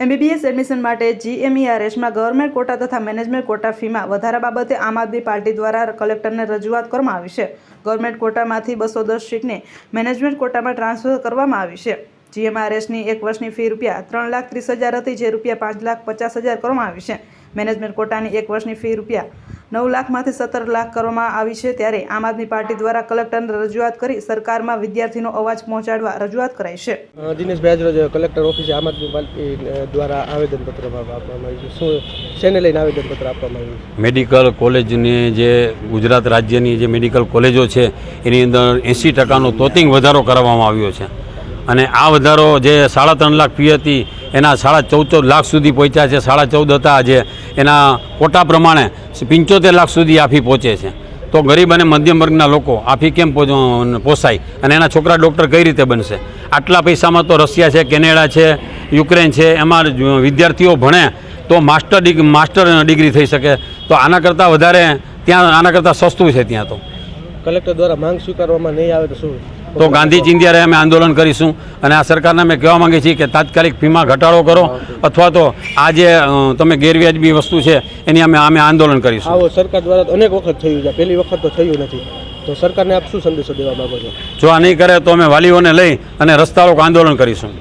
MBBS admission માટે જીએમઈઆરએસમાં government quota તથા મેનેજમેન્ટ કોટા ફીમાં વધારા બાબતે આમ આદમી પાર્ટી દ્વારા કલેક્ટરને રજૂઆત કરવામાં આવી છે. ગવર્મેન્ટ કોટામાંથી બસો દસ સીટને મેનેજમેન્ટ કોટામાં ટ્રાન્સફર કરવામાં આવી છે. જીએમઆરએસની એક વર્ષની ફી રૂપિયા ત્રણ લાખ ત્રીસ હજાર હતી, જે રૂપિયા પાંચ લાખ પચાસ હજાર કરવામાં આવી છે. મેનેજમેન્ટ કોટાની એક વર્ષની ફી રૂપિયા નવ લાખમાંથી સત્તર લાખ કરવામાં આવી છે ત્યારે આમ આદમી પાર્ટી દ્વારા કલેક્ટરને રજૂઆત કરી સરકારમાં વિદ્યાર્થીનો અવાજ પહોંચાડવા રજૂઆત કરાઈ છે. દિનેશ દિનેશભાઈ આજરોજ કલેક્ટર ઓફિસે આમ આદમી પાર્ટી દ્વારા આવેદનપત્ર આપવામાં આવ્યું છે. શું શેને લઈને આવેદનપત્ર આપવામાં આવ્યું છે? મેડિકલ કોલેજની જે ગુજરાત રાજ્યની જે મેડિકલ કોલેજો છે એની અંદર એંસી ટકાનો તોતિંગ વધારો કરવામાં આવ્યો છે. અને આ વધારો જે સાડા ત્રણ લાખ ફી હતી એના સાડા ચૌદ ચૌદ લાખ સુધી પહોંચ્યા છે. સાડા ચૌદ હતા આજે. એના કોટા પ્રમાણે પંચોતેર લાખ સુધી આ ફી પહોંચે છે. તો ગરીબ અને મધ્યમ વર્ગના લોકો આ ફી કેમ પોસાય? અને એના છોકરા ડૉક્ટર કઈ રીતે બનશે? આટલા પૈસામાં તો રશિયા છે, કેનેડા છે, યુક્રેન છે, એમાં વિદ્યાર્થીઓ ભણે તો માસ્ટર ડિગ્રી માસ્ટર ડિગ્રી થઈ શકે. તો આના કરતાં વધારે ત્યાં, આના કરતાં સસ્તું છે ત્યાં તો. કલેક્ટર દ્વારા માંગ સ્વીકારવામાં નહીં આવે તો શું? તો ગાંધી ચિંધ્યારે અમે આંદોલન કરીશું. અને આ સરકારને અમે કહેવા માંગીએ છીએ કે તાત્કાલિક ફીમાં ઘટાડો કરો અથવા તો આ જે તમે ગેરવ્યાજબી વસ્તુ છે એની અમે અમે આંદોલન કરીશું. આવો સરકાર દ્વારા અનેક વખત થયું છે. પહેલી વખત તો થયું નથી. તો સરકારને આપ શું સંદેશો દેવા માગો છો? જો આ નહીં કરે તો અમે વાલીઓને લઈ અને રસ્તા રોકો આંદોલન કરીશું.